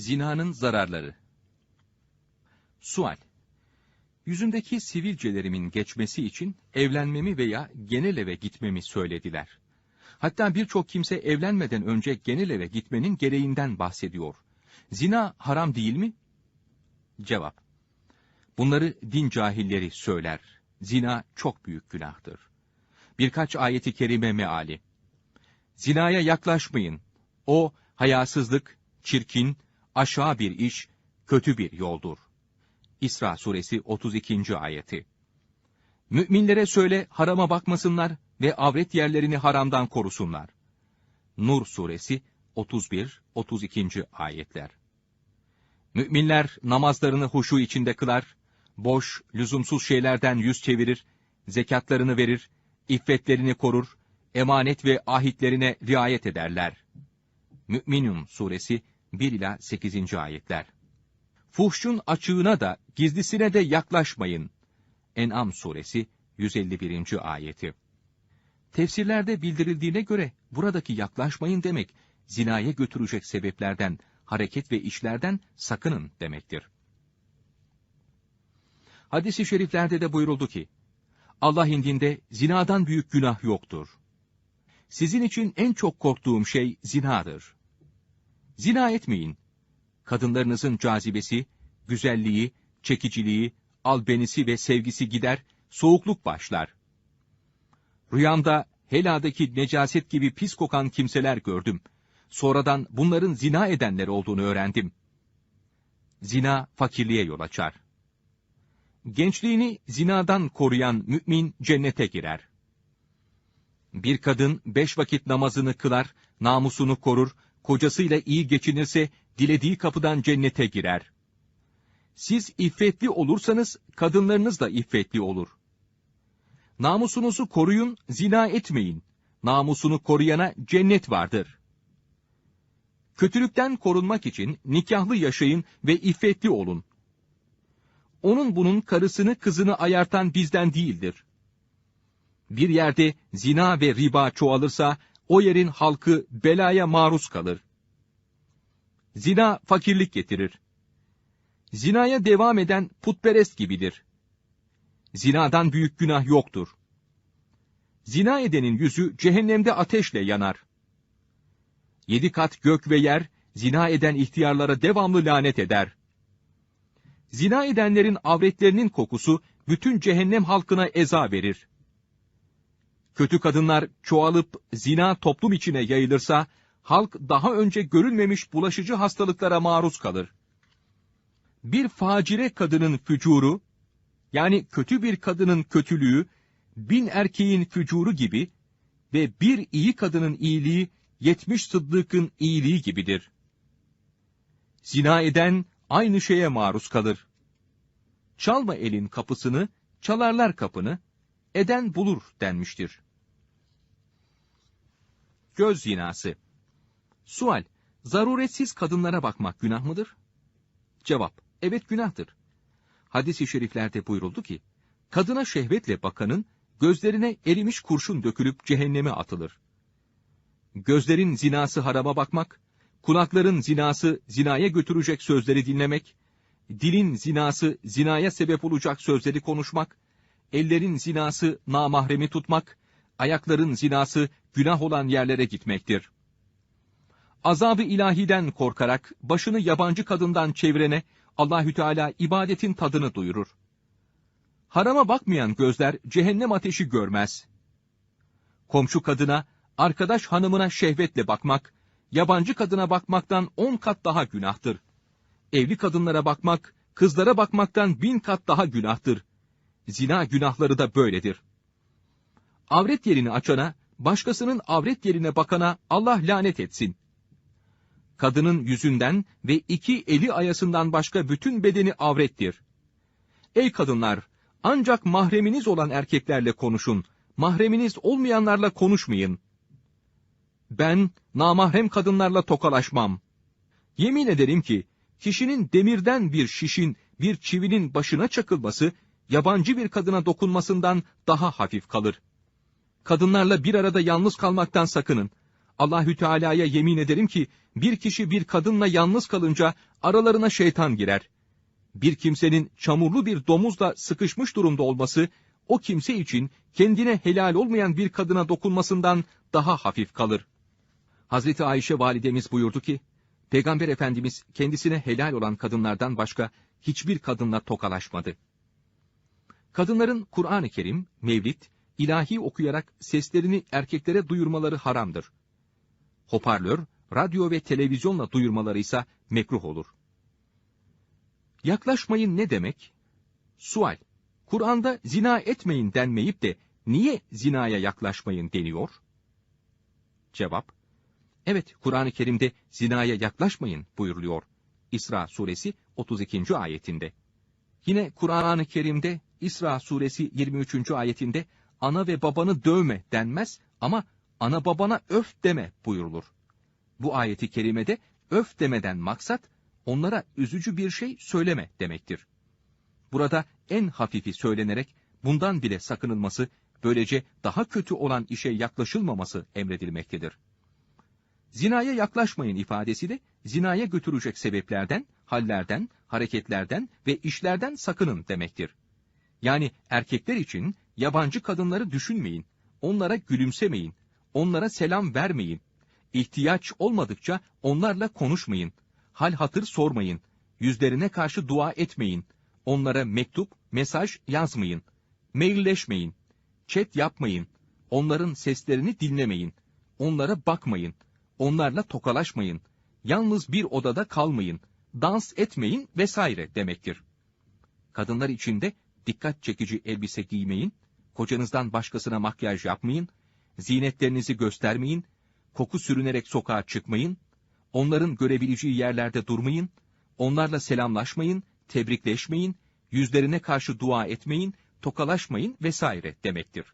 Zinanın zararları. Sual. Yüzümdeki sivilcelerimin geçmesi için evlenmemi veya genel eve gitmemi söylediler. Hatta birçok kimse evlenmeden önce genel eve gitmenin gereğinden bahsediyor. Zina haram değil mi? Cevap. Bunları din cahilleri söyler. Zina çok büyük günahtır. Birkaç ayeti kerime meali. Zinaya yaklaşmayın. O hayasızlık, çirkin, aşağı bir iş, kötü bir yoldur. İsra suresi 32. ayeti. Müminlere söyle harama bakmasınlar ve avret yerlerini haramdan korusunlar. Nur suresi 31 32. ayetler. Müminler namazlarını huşu içinde kılar, boş, lüzumsuz şeylerden yüz çevirir, zekatlarını verir, iffetlerini korur, emanet ve ahitlerine riayet ederler. Mü'minun suresi 1 ila 8. ayetler. Fuhşun açığına da gizlisine de yaklaşmayın. En'am suresi 151. ayeti. Tefsirlerde bildirildiğine göre buradaki yaklaşmayın demek zinaya götürecek sebeplerden, hareket ve işlerden sakının demektir. Hadis-i şeriflerde de buyuruldu ki, Allah indinde zinadan büyük günah yoktur. Sizin için en çok korktuğum şey zinadır. Zina etmeyin. Kadınlarınızın cazibesi, güzelliği, çekiciliği, albenisi ve sevgisi gider, soğukluk başlar. Rüyamda Hela'daki necaset gibi pis kokan kimseler gördüm. Sonradan bunların zina edenler olduğunu öğrendim. Zina fakirliğe yol açar. Gençliğini zinadan koruyan mümin cennete girer. Bir kadın beş vakit namazını kılar, namusunu korur, kocasıyla iyi geçinirse dilediği kapıdan cennete girer. Siz iffetli olursanız kadınlarınız da iffetli olur. Namusunuzu koruyun, zina etmeyin. Namusunu koruyana cennet vardır. Kötülükten korunmak için nikahlı yaşayın ve iffetli olun. Onun bunun karısını kızını ayartan bizden değildir. Bir yerde zina ve riba çoğalırsa o yerin halkı belaya maruz kalır. Zina fakirlik getirir. Zinaya devam eden putperest gibidir. Zinadan büyük günah yoktur. Zina edenin yüzü cehennemde ateşle yanar. Yedi kat gök ve yer, zina eden ihtiyarlara devamlı lanet eder. Zina edenlerin avretlerinin kokusu, bütün cehennem halkına eza verir. Kötü kadınlar çoğalıp zina toplum içine yayılırsa, halk daha önce görülmemiş bulaşıcı hastalıklara maruz kalır. Bir facire kadının fücuru, yani kötü bir kadının kötülüğü, bin erkeğin fücuru gibi ve bir iyi kadının iyiliği, yetmiş sıddıkın iyiliği gibidir. Zina eden aynı şeye maruz kalır. Çalma elin kapısını, çalarlar kapını, eden bulur denmiştir. Göz zinası Sual, zaruretsiz kadınlara bakmak günah mıdır? Cevap, evet günahtır. Hadis-i şeriflerde buyuruldu ki, kadına şehvetle bakanın, gözlerine erimiş kurşun dökülüp cehenneme atılır. Gözlerin zinası harama bakmak, kulakların zinası zinaya götürecek sözleri dinlemek, dilin zinası zinaya sebep olacak sözleri konuşmak, ellerin zinası namahremi tutmak, ayakların zinası günah olan yerlere gitmektir. Azabı ilahiden korkarak başını yabancı kadından çevirene Allahü Teala ibadetin tadını duyurur. Harama bakmayan gözler cehennem ateşi görmez. Komşu kadına, arkadaş hanımına şehvetle bakmak, yabancı kadına bakmaktan on kat daha günahtır. Evli kadınlara bakmak, kızlara bakmaktan bin kat daha günahtır. Zina günahları da böyledir. Avret yerini açana, başkasının avret yerine bakana Allah lanet etsin. Kadının yüzünden ve iki eli ayasından başka bütün bedeni avrettir. Ey kadınlar! Ancak mahreminiz olan erkeklerle konuşun. Mahreminiz olmayanlarla konuşmayın. Ben namahrem kadınlarla tokalaşmam. Yemin ederim ki, kişinin demirden bir şişin, bir çivinin başına çakılması, yabancı bir kadına dokunmasından daha hafif kalır. Kadınlarla bir arada yalnız kalmaktan sakının. Allahü Teala'ya yemin ederim ki bir kişi bir kadınla yalnız kalınca aralarına şeytan girer. Bir kimsenin çamurlu bir domuzla sıkışmış durumda olması o kimse için kendine helal olmayan bir kadına dokunmasından daha hafif kalır. Hazreti Ayşe validemiz buyurdu ki, Peygamber Efendimiz kendisine helal olan kadınlardan başka hiçbir kadınla tokalaşmadı. Kadınların Kur'an-ı Kerim, mevlid, ilahi okuyarak seslerini erkeklere duyurmaları haramdır. Hoparlör, radyo ve televizyonla duyurmaları ise mekruh olur. Yaklaşmayın ne demek? Sual. Kur'an'da zina etmeyin denmeyip de niye zinaya yaklaşmayın deniyor? Cevap. Evet, Kur'an-ı Kerim'de zinaya yaklaşmayın buyuruluyor. İsra suresi 32. ayetinde. Yine Kur'an-ı Kerim'de İsra suresi 23. ayetinde ana ve babanı dövme denmez ama ana babana öf deme buyurulur. Bu ayeti kerimede öf demeden maksat onlara üzücü bir şey söyleme demektir. Burada en hafifi söylenerek bundan bile sakınılması, böylece daha kötü olan işe yaklaşılmaması emredilmektedir. Zinaya yaklaşmayın ifadesi de zinaya götürecek sebeplerden, hallerden, hareketlerden ve işlerden sakının demektir. Yani erkekler için yabancı kadınları düşünmeyin, onlara gülümsemeyin, onlara selam vermeyin, ihtiyaç olmadıkça onlarla konuşmayın, hal hatır sormayın, yüzlerine karşı dua etmeyin, onlara mektup, mesaj yazmayın, mailleşmeyin, chat yapmayın, onların seslerini dinlemeyin, onlara bakmayın, onlarla tokalaşmayın, yalnız bir odada kalmayın, dans etmeyin vesaire demektir. Kadınlar için de dikkat çekici elbise giymeyin, kocanızdan başkasına makyaj yapmayın, zinetlerinizi göstermeyin, koku sürünerek sokağa çıkmayın, onların görebileceği yerlerde durmayın, onlarla selamlaşmayın, tebrikleşmeyin, yüzlerine karşı dua etmeyin, tokalaşmayın vesaire demektir.